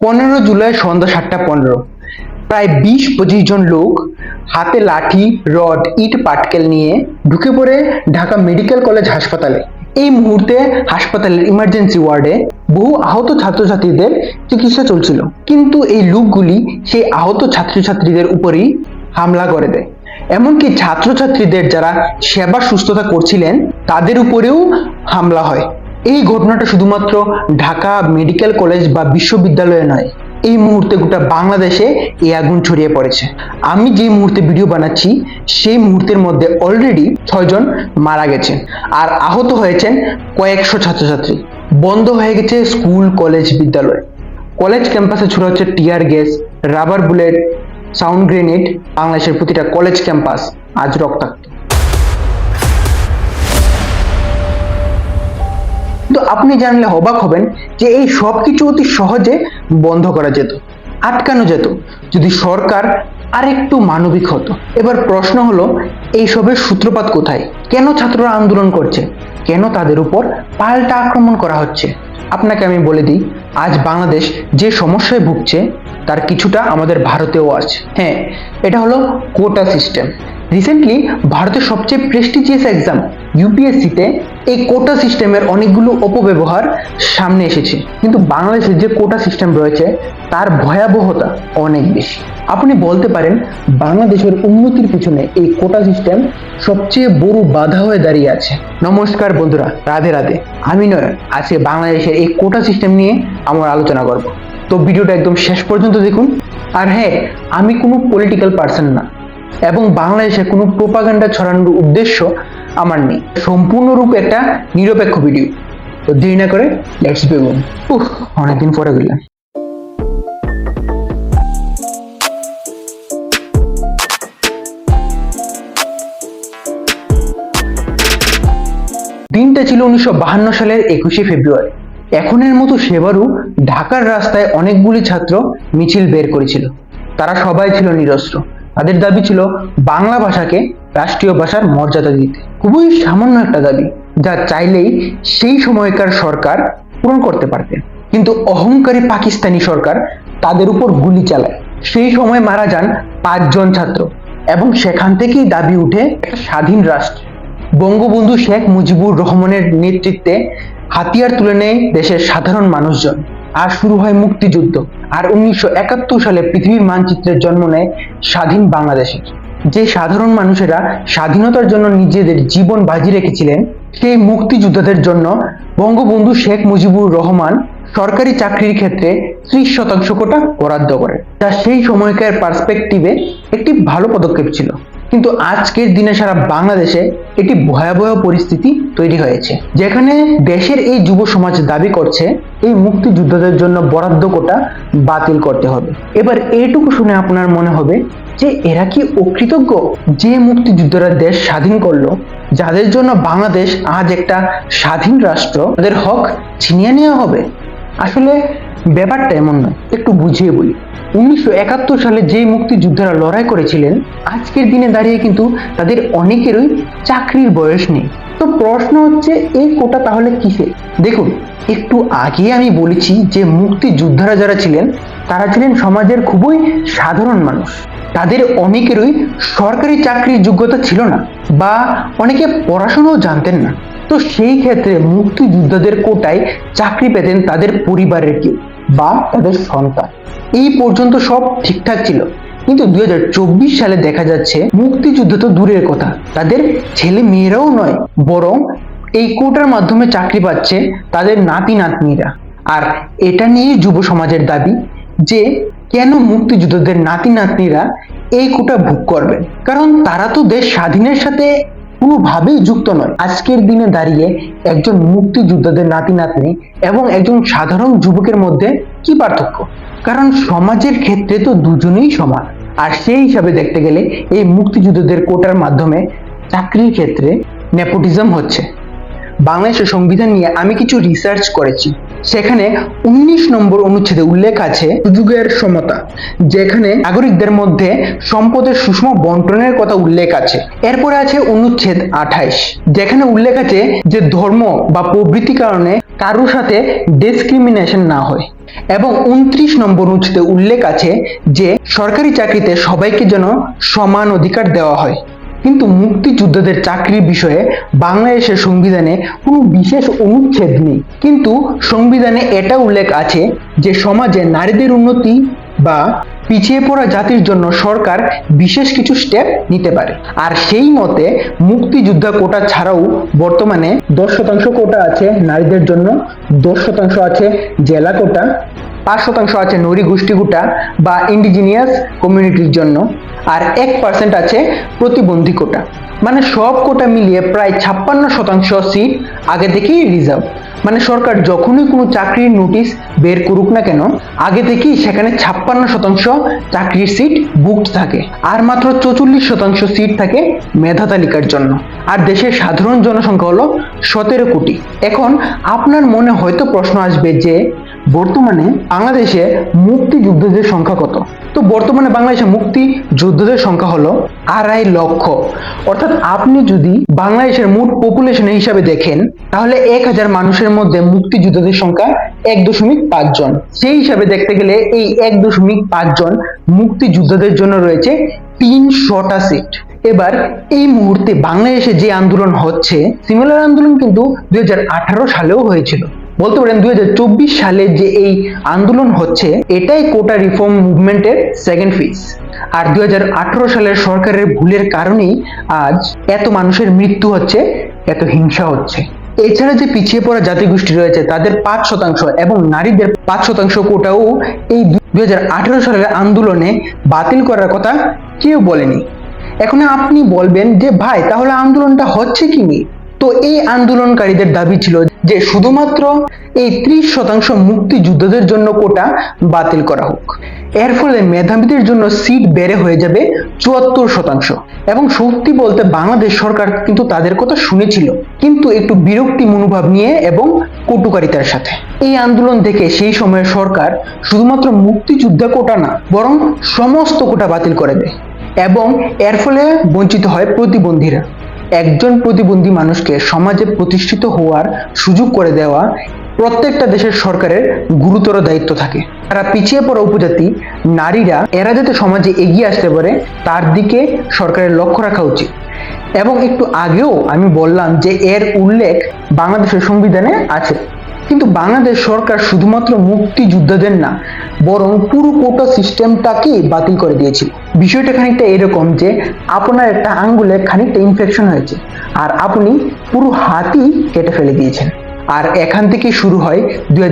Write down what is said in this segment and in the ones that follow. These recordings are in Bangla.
পনেরো জুলাই সন্ধ্যা সাতটা পনেরো। প্রায় বিশ পঁচিশ জন লোক হাতে লাঠি, রড, ইট, পাটকেল নিয়ে ঢুকে পড়ে ঢাকা মেডিকেল কলেজ হাসপাতালে। এই মুহূর্তে হাসপাতালের ইমার্জেন্সি ওয়ার্ডে বহু আহত ছাত্রছাত্রীদের চিকিৎসা চলছিল। কিন্তু এই লোকগুলি সেই আহত ছাত্রছাত্রীদের উপরই হামলা করে দেয়। এমনকি ছাত্রছাত্রীদের যারা সেবা সুস্থতা করছিলেন, তাদের উপরেও হামলা হয়। এই ঘটনাটা শুধুমাত্র ঢাকা মেডিকেল কলেজ বা বিশ্ববিদ্যালয়ে নয়, এই মুহূর্তে গোটা বাংলাদেশে এই আগুন ছড়িয়ে পড়েছে। আমি যে মুহূর্তে ভিডিও বানাচ্ছি, সেই মুহূর্তের মধ্যে অলরেডি ছয়জন মারা গেছেন আর আহত হয়েছেন কয়েকশো ছাত্রছাত্রী। বন্ধ হয়ে গেছে স্কুল, কলেজ, বিদ্যালয়। কলেজ ক্যাম্পাসে ছোড়া হচ্ছে tear gas, rubber bullet, sound grenade, বাংলাদেশের প্রতিটা কলেজ ক্যাম্পাস আজ রক্তাক্ত। কিন্তু আপনি জানলে অবাক হবেন যে এই সব কিছু অতি সহজে বন্ধ করা যেত, আটকানো যেত। যদি সরকার আরেকটু মানবিক হতো। এবার প্রশ্ন হলো, এইসবের সূত্রপাত কোথায়? কেন ছাত্ররা আন্দোলন করছে? কেন তাদের উপর পাল্টা আক্রমণ করা হচ্ছে? আপনাকে আমি বলে দিই, আজ বাংলাদেশ যে সমস্যায় ভুগছে, তার কিছুটা আমাদের ভারতেও আছে। হ্যাঁ এটা হলো কোটা সিস্টেম রিসেন্টলি ভারতের সবচেয়ে প্রেস্টিজিয়াস এক্সাম ইউপিএসসিতে এই কোটা সিস্টেমের অনেকগুলো অপব্যবহার সামনে এসেছে। কিন্তু বাংলাদেশের যে কোটা সিস্টেম রয়েছে, তার ভয়াবহতা অনেক বেশি। আপনি বলতে পারেন, বাংলাদেশের উন্নতির পিছনে এই কোটা সিস্টেম সবচেয়ে বড় বাধা হয়ে দাঁড়িয়ে আছে। নমস্কার বন্ধুরা, রাধে রাধে। আমি নয় আজকে বাংলাদেশের এই কোটা সিস্টেম নিয়ে আমরা আলোচনা করব। তো ভিডিওটা একদম শেষ পর্যন্ত দেখুন। আর হ্যাঁ আমি কোনো পলিটিক্যাল পার্সন না। এবং বাংলাদেশে কোনো প্রোপাগান্ডা ছড়ানোর উদ্দেশ্য আমার নেই। সম্পূর্ণরূপে একটা নিরপেক্ষ ভিডিও। তো দেরি না করে লেটস বেগুন উহ অনেকদিন পরে গেলাম। দিনটা ছিল উনিশশো সালের একুশে ফেব্রুয়ারি। এখনের মতো সেবারও ঢাকার রাস্তায় অনেকগুলি ছাত্র মিছিল বের করেছিল। তারা সবাই ছিল নিরস্ত্র। তাদের দাবি ছিল বাংলা ভাষাকে রাষ্ট্রীয় ভাষার মর্যাদা দিতে। খুবই সামান্য একটা দাবি, যা চাইলেই সেই সময়কার সরকার পূরণ করতে পারতেন কিন্তু অহংকারী পাকিস্তানি সরকার তাদের উপর গুলি চালায়। সেই সময় মারা যান পাঁচজন ছাত্র এবং সেখান থেকেই দাবি উঠে একটা স্বাধীন রাষ্ট্র। বঙ্গবন্ধু শেখ মুজিবুর রহমানের নেতৃত্বে হাতিয়ার তুলে নেয় দেশের সাধারণ মানুষজন। আর শুরু হয় মুক্তিযুদ্ধ। আর উনিশশো একাত্তর সালে পৃথিবীর মানচিত্রের জন্ম নেয় স্বাধীন বাংলাদেশের যে সাধারণ মানুষেরা স্বাধীনতার জন্য নিজেদের জীবন বাজি রেখেছিলেন, সেই মুক্তিযোদ্ধাদের জন্য বঙ্গবন্ধু শেখ মুজিবুর রহমান সরকারি চাকরির ক্ষেত্রে ত্রিশ শতাংশ কোটা বরাদ্দ করে। যা সেই সময়কার পার্সপেক্টিভে একটি ভালো পদক্ষেপ ছিল। কিন্তু আজকের দিনে সারা বাংলাদেশে এটি ভয়াবহ পরিস্থিতি তৈরি হয়েছে, যেখানে দেশের এই যুব সমাজ দাবি করছে এই মুক্তিযোদ্ধাদের জন্য বরাদ্দ কোটা বাতিল করতে হবে। এবার এইটুকু শুনে আপনার মনে হবে যে এরা কি অকৃতজ্ঞ? যে মুক্তিযোদ্ধারা দেশ স্বাধীন করল, যাদের জন্য বাংলাদেশ আজ একটা স্বাধীন রাষ্ট্র, তাদের হক ছিনিয়ে নেওয়া হবে? আসলে ব্যাপারটা এমন নয়। একটু বুঝিয়ে বলি। উনিশশো একাত্তর সালে যে মুক্তিযোদ্ধারা লড়াই করেছিলেন, আজকের দিনে দাঁড়িয়ে কিন্তু তাদের অনেকেরই চাকরির বয়স নেই। তো প্রশ্ন হচ্ছে এই কোটা তাহলে কিসে দেখুন, একটু আগে আমি বলেছি যে মুক্তিযোদ্ধারা যারা ছিলেন, তারা ছিলেন সমাজের খুবই সাধারণ মানুষ। তাদের অনেকেরই সরকারি চাকরির যোগ্যতা ছিল না বা অনেকে পড়াশোনাও জানতেন না। তো সেই ক্ষেত্রে মুক্তিযোদ্ধাদের কোটায় চাকরি পেতেন তাদের পরিবারের কেউ। বা তাদের সন্তান। এই পর্যন্ত সব ঠিকঠাক ছিল। কিন্তু দুই সালে দেখা যাচ্ছে, মুক্তিযুদ্ধ তো দূরের কথা। তাদের ছেলে মেয়েরাও নয়, বরং এই কোটার মাধ্যমে চাকরি পাচ্ছে তাদের নাতি নাতনিরা। আর এটা নিয়ে যুব সমাজের দাবি যে, কেন মুক্তিযুদ্ধদের নাতি নাতনিরা এই কোটা ভোগ করবেন কারণ তারা তো দেশ স্বাধীনের সাথে কোনোভাবেই যুক্ত নয়। আজকের দিনে দাঁড়িয়ে একজন মুক্তিযোদ্ধাদের নাতি নাতনি এবং একজন সাধারণ যুবকের মধ্যে কি পার্থক্য? কারণ সমাজের ক্ষেত্রে তো দুজনেই সমান। আর সেই হিসাবে দেখতে গেলে এই মুক্তিযুদ্ধদের কোটার মাধ্যমে চাকরির ক্ষেত্রে নেপোটিজম হচ্ছে। বাংলাদেশের সংবিধান নিয়ে আমি কিছু রিসার্চ করেছি। সেখানে উনিশ নম্বর অনুচ্ছেদে উল্লেখ আছে সুযোগের সমতা, যেখানে নাগরিকদের মধ্যে সম্পদের সুষম বন্টনের কথা উল্লেখ আছে। এরপরে আছে অনুচ্ছেদ আঠাইশ, যেখানে উল্লেখ আছে যে ধর্ম বা প্রভৃতি কারণে কারোর সাথে ডিসক্রিমিনেশন না হয়। এবং উনত্রিশ নম্বর উঁচুতে উল্লেখ আছে যে সরকারি চাকরিতে সবাইকে যেন সমান অধিকার দেওয়া হয়। কিন্তু মুক্তিযোদ্ধাদের চাকরির বিষয়ে বাংলাদেশের সংবিধানে কোনো বিশেষ অনুচ্ছেদ নেই। কিন্তু সংবিধানে এটা উল্লেখ আছে যে সমাজে নারীদের উন্নতি বা পিছিয়ে পড়া জাতির জন্য সরকার বিশেষ কিছু স্টেপ নিতে পারে। আর সেই মতে মুক্তিযোদ্ধা কোটা ছাড়াও বর্তমানে দশ শতাংশ কোটা আছে নারীদের জন্য, দশ শতাংশ আছে জেলা কোটা পাঁচ শতাংশ আছে নরি গোষ্ঠী কোটা বা ইন্ডিজিনিয়াস কমিউনিটির জন্য, আর এক পার্সেন্ট আছে প্রতিবন্ধী কোটা মানে সব কোটা মিলিয়ে প্রায় ছাপ্পান্ন শতাংশ সিট আগে থেকেই রিজার্ভ মানে সরকার যখনই কোনো চাকরির নোটিশ বের করুক না কেন, আগে থেকেই সেখানে ছাপ্পান্ন শতাংশ চাকরির সিট বুকড থাকে। আর মাত্র চৌচল্লিশ শতাংশ সিট থাকে মেধা তালিকার জন্য। আর দেশের সাধারণ জনসংখ্যা হলো সতেরো কোটি। এখন আপনার মনে হয়তো প্রশ্ন আসবে যে বর্তমানে বাংলাদেশে মুক্তিযুদ্ধদের সংখ্যা কত? তো বর্তমানে বাংলাদেশে মুক্তি যোদ্ধাদের সংখ্যা হলো আড়াই লক্ষ। অর্থাৎ আপনি যদি বাংলাদেশের মোট পপুলেশন হিসাবে দেখেন, তাহলে এক হাজার মানুষের মধ্যে মুক্তিযোদ্ধাদের সংখ্যা এক দশমিক পাঁচ জন। সেই হিসাবে দেখতে গেলে এই এক দশমিক পাঁচ জন মুক্তিযোদ্ধাদের জন্য রয়েছে তিনশোটা সিট এবার এই মুহূর্তে বাংলাদেশে যে আন্দোলন হচ্ছে সিমিলার আন্দোলন কিন্তু দুই হাজার আঠারো সালেও হয়েছিল। বলতে পারেন দুই হাজার চব্বিশ সালে যে এই আন্দোলন হচ্ছে, এটাই কোটা রিফর্ম মুভমেন্টের সেকেন্ড ফেজ আর দুই সালের সরকারের ভুলের কারণেই আজ এত মানুষের মৃত্যু হচ্ছে, এত হিংসা হচ্ছে। এছাড়া যে পিছিয়ে পড়া জাতিগোষ্ঠী রয়েছে, তাদের পাঁচ শতাংশ এবং নারীদের পাঁচ শতাংশ কোটাও এই দুই হাজার আঠারো সালের আন্দোলনে বাতিল করার কথা কেউ বলেনি। এখন আপনি বলবেন যে, ভাই, তাহলে আন্দোলনটা হচ্ছে কি নিয়ে? তো এই আন্দোলনকারীদের দাবি ছিল যে শুধুমাত্র এই ত্রিশ শতাংশ মুক্তিযোদ্ধাদের জন্য কোটা বাতিল করা হোক। এর ফলে মেধাবীদের জন্য সিট বেড়ে হয়ে যাবে চুয়াত্তর শতাংশ। এবং সত্যি বলতে বাংলাদেশ সরকার কিন্তু তাদের কথা শুনেছিল। কিন্তু একটু বিরক্তি মনোভাব নিয়ে এবং কটুকারিতার সাথে। এই আন্দোলন থেকে সেই সময়ের সরকার শুধুমাত্র মুক্তিযোদ্ধা কোটা না, বরং সমস্ত কোটা বাতিল করে দেয়। এবং এর ফলে বঞ্চিত হয় প্রতিবন্ধীরা। একজন প্রতিবন্ধী মানুষকে সমাজে প্রতিষ্ঠিত হওয়ার সুযোগ করে দেওয়া প্রত্যেকটা দেশের সরকারের গুরুতর দায়িত্ব থাকে। তারা পিছিয়ে পড়া উপজাতি, নারীরা, এরা যাতে সমাজে এগিয়ে আসতে পারে, তার দিকে সরকারের লক্ষ্য রাখা উচিত। এবং একটু আগেও আমি বললাম যে এর উল্লেখ বাংলাদেশের সংবিধানে আছে। কিন্তু বাংলাদেশ সরকার শুধুমাত্র মুক্তিযোদ্ধাদের না, বরং পুরো কোটা সিস্টেমটাকেই বাতিল করে দিয়েছিল। বিষয়টা খানিকটা এরকম যে আপনার একটা আঙ্গুলে খানিকটা ইনফেকশন হয়েছে আর আপনি পুরো হাতই কেটে ফেলে দিয়েছেন। আর এখান থেকে শুরু হয় দুই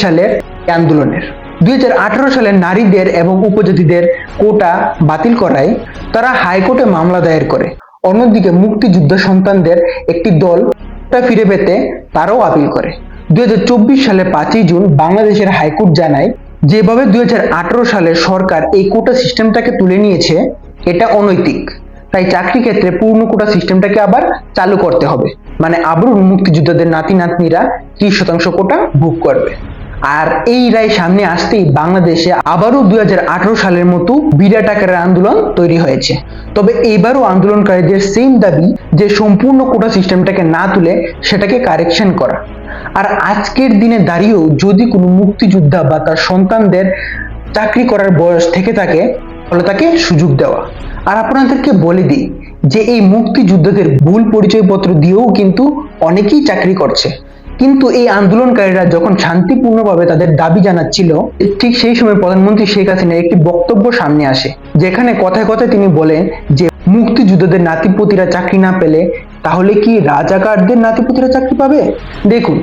সালের আন্দোলনের। দুই সালে নারীদের এবং উপজাতিদের কোটা বাতিল করায় তারা হাইকোর্টে মামলা দায়ের করে। অন্যদিকে মুক্তিযুদ্ধ সন্তানদের একটি দল ফিরে পেতে তারাও আপিল করে। দুই হাজার চব্বিশ সালে পাঁচই জুন বাংলাদেশের হাইকোর্ট জানায় যেভাবে দুই সালে সরকার এই কোটা সিস্টেমটাকে তুলে নিয়েছে, এটা অনৈতিক। তাই চাকরি ক্ষেত্রে পূর্ণ কোটা সিস্টেমটাকে আবার চালু করতে হবে। মানে আবারও মুক্তিযোদ্ধাদের নাতি নাতনিরা ত্রিশ শতাংশ কোটা ভোগ করবে। আর এই রায় সামনে আসতেই বাংলাদেশে আবারও দুই হাজার আঠেরো সালের মতো বিরাট আকারের আন্দোলন তৈরি হয়েছে। তবে এবারও আন্দোলনকারীদের সেম দাবি যে সম্পূর্ণ কোটা সিস্টেমটাকে না তুলে সেটাকে কারেকশন করা। আর আজকের দিনে দাঁড়িয়েও যদি কোনো মুক্তিযোদ্ধা বা তার সন্তানদের চাকরি করার বয়স থেকে থাকে তাহলে তাকে সুযোগ দেওয়া। আর আপনাদেরকে বলে দিই যে এই মুক্তিযোদ্ধাদের ভুল পরিচয়পত্র দিয়েও কিন্তু অনেকেই চাকরি করছে। কিন্তু এই আন্দোলনকারীরা যখন শান্তিপূর্ণভাবে তাদের দাবি জানাচ্ছিল, ঠিক সেই সময় প্রধানমন্ত্রী শেখ হাসিনার একটি বক্তব্য সামনে আসে, যেখানে কথায় কথায় তিনি বলেন যে, মুক্তিযোদ্ধাদের নাতিপতিরা চাকরি না পেলে তাহলে কি রাজাকারদের নাতিপতিরা চাকরি পাবে? দেখুন,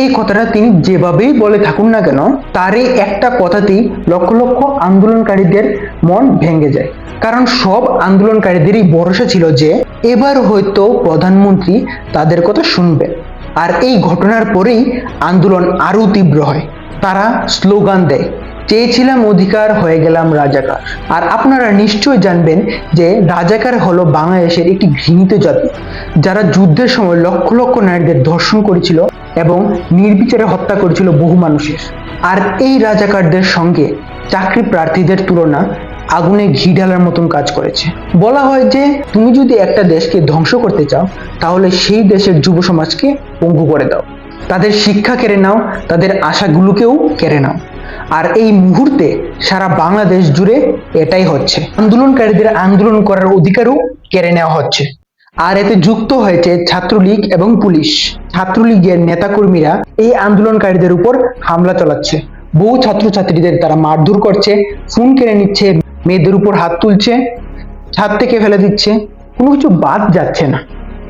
এই কথাটা তিনি যেভাবেই বলে থাকুন না কেন তার এই একটা কথাতেই লক্ষ লক্ষ আন্দোলনকারীদের মন ভেঙে যায়। কারণ সব আন্দোলনকারীদেরই ভরসা ছিল যে, এবার হয়তো প্রধানমন্ত্রী তাদের কথা শুনবেন আর এই ঘটনার পরেই আন্দোলন আরও তীব্র হয়। তারা স্লোগান দেয়, চেয়েছিলাম অধিকার, হয়ে গেলাম রাজাকার। আর আপনারা নিশ্চয় জানবেন যে রাজাকার হলো বাংলাদেশের একটি ঘৃণিত জাতি, যারা যুদ্ধের সময় লক্ষ লক্ষ নারীদের ধর্ষণ করেছিল এবং নির্বিচারে হত্যা করেছিল বহু মানুষের। আর এই রাজাকারদের সঙ্গে চাকরি প্রার্থীদের তুলনা আগুনে ঘি ঢালার মতন কাজ করেছে। বলা হয় যে, তুমি যদি একটা দেশকে ধ্বংস করতে চাও, তাহলে সেই দেশের যুব সমাজকে পঙ্গু করে দাও। তাদের শিক্ষা কেড়ে নাও, তাদের আশাগুলোকেও কেড়ে নাও। আর এই মুহূর্তে সারা বাংলাদেশ জুড়ে এটাই হচ্ছে। আন্দোলনকারীদের আন্দোলন করার অধিকারও কেড়ে নেওয়া হচ্ছে। আর এতে যুক্ত হয়েছে ছাত্রলীগ এবং পুলিশ। ছাত্রলীগের নেতাকর্মীরা এই আন্দোলনকারীদের উপর হামলা চালাচ্ছে। বহু ছাত্রছাত্রীদের তারা মারধর করছে ফোন কেড়ে নিচ্ছে। মেয়েদের উপর হাত তুলছে, ছাদ থেকে ফেলে দিচ্ছে। কোনো কিছু বাদ যাচ্ছে না।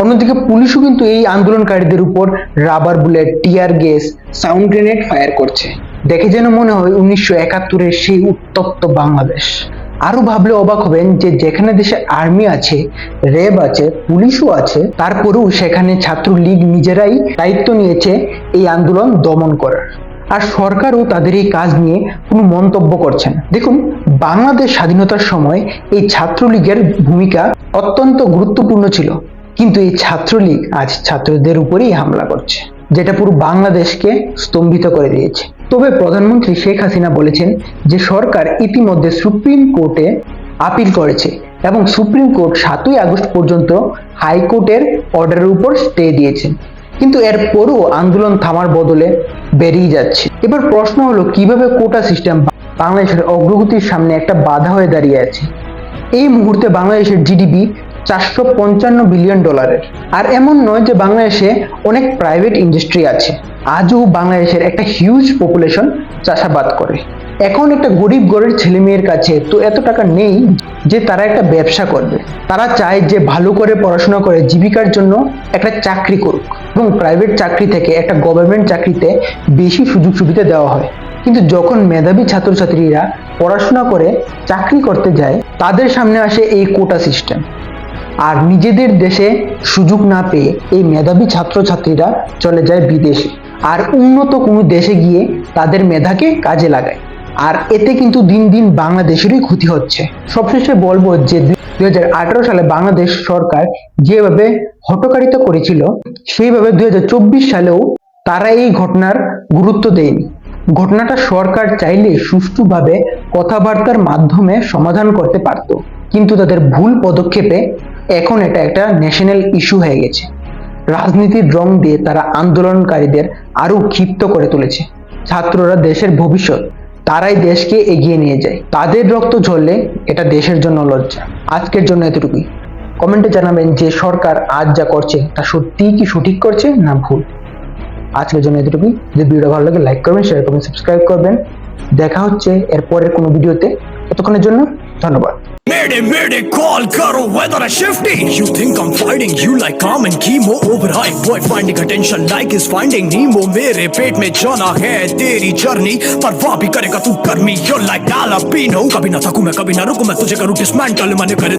অন্যদিকে পুলিশও কিন্তু এই আন্দোলনকারীদের উপর rubber bullet tear gas sound grenade fire করছে। দেখে যেন মনে হয় উনিশশো একাত্তরের সেই উত্তপ্ত বাংলাদেশ। আরও ভাবলে অবাক হবেন যে যেখানে দেশে আর্মি আছে র্যাব আছে, পুলিশও আছে, তারপরেও সেখানে ছাত্রলীগ নিজেরাই দায়িত্ব নিয়েছে এই আন্দোলন দমন করার। আর সরকারও তাদের এই কাজ নিয়ে কোনো মন্তব্য করছে না। দেখুন, বাংলাদেশ স্বাধীনতার সময় এই ছাত্রলীগের ভূমিকা অত্যন্ত গুরুত্বপূর্ণ ছিল। কিন্তু এই ছাত্রলীগ আজ ছাত্রদের উপরেই হামলা করছে, যেটা পুরো বাংলাদেশকে স্তম্ভিত করে দিয়েছে। তবে প্রধানমন্ত্রী শেখ হাসিনা বলেছেন যে সরকার ইতিমধ্যে সুপ্রিম কোর্টে আপিল করেছে এবং সুপ্রিম কোর্ট সাতই আগস্ট পর্যন্ত হাইকোর্টের অর্ডারের উপর স্টে দিয়েছেন কিন্তু এরপরও আন্দোলন থামার বদলে বেরিয়ে যাচ্ছে। এবার প্রশ্ন হলো, কীভাবে কোটা সিস্টেম বাংলাদেশের অগ্রগতির সামনে একটা বাধা হয়ে দাঁড়িয়ে আছে? এই মুহূর্তে বাংলাদেশের জিডিপি চারশো পঞ্চান্ন বিলিয়ন ডলারের। আর এমন নয় যে বাংলাদেশে অনেক প্রাইভেট ইন্ডাস্ট্রি আছে। আজও বাংলাদেশের একটা হিউজ পপুলেশন চাষাবাদ করে। এখন একটা গরিব ঘরের ছেলে মেয়ের কাছে তো এত টাকা নেই যে তারা একটা ব্যবসা করবে। তারা চায় যে ভালো করে পড়াশোনা করে জীবিকার জন্য একটা চাকরি করুক এবং প্রাইভেট চাকরি থেকে একটা গভর্নমেন্ট চাকরিতে বেশি সুযোগ সুবিধা দেওয়া হয়। কিন্তু যখন মেধাবী ছাত্রছাত্রীরা পড়াশোনা করে, চাকরি করতে যায়, তাদের সামনে আসে এই কোটা সিস্টেম আর নিজেদের দেশে সুযোগ না পেয়ে এই মেধাবী ছাত্রছাত্রীরা চলে যায় বিদেশে। আর উন্নত কোনো দেশে গিয়ে তাদের মেধাকে কাজে লাগায়। আর এতে কিন্তু দিন দিন বাংলাদেশেরই ক্ষতি হচ্ছে। সবশেষে বলব যে দুই হাজার আঠারো সালে বাংলাদেশ সরকার যেভাবে হটকারিতা করেছিল, সেইভাবে দুই হাজার চব্বিশ সালেও তারা এই ঘটনার গুরুত্ব দেয়নি। ঘটনাটা সরকার চাইলে সুষ্ঠুভাবে কথাবার্তার মাধ্যমে সমাধান করতে পারত, কিন্তু তাদের ভুল পদক্ষেপে এখন এটা একটা ন্যাশনাল ইস্যু হয়ে গেছে। রাজনীতির রং দিয়ে তারা আন্দোলনকারীদের আরও ক্ষিপ্ত করে তুলেছে। ছাত্ররা দেশের ভবিষ্যৎ তারাই দেশকে এগিয়ে নিয়ে যায়। তাদের রক্ত ঝরলে এটা দেশের জন্য লজ্জা। আজকের জন্য এতটুকুই। কমেন্টে জানাবেন যে সরকার আজ যা করছে, তা সত্যিই কি সঠিক করছে না ভুল? আজকের জন্য এতটুকুই। যদি ভিডিও ভালো লাগে লাইক করবেন শেয়ার করবেন সাবস্ক্রাইব করবেন। দেখা হচ্ছে এরপরের কোনো ভিডিওতে। ততক্ষণের জন্য ধন্যবাদ। मेडे मेडे कॉल करो weather shifty you think I am fighting you like calm and chemo over high boy finding attention like is finding Nemo मेरे पेट में जाना है तेरी जर्नी पर वाह भी करेगा तू कर्मी यू लाइक डाला पीनो कभी ना थकू मैं, कभी ना रुकू मैं, तुझे करू डिसमेंटल मैंने करे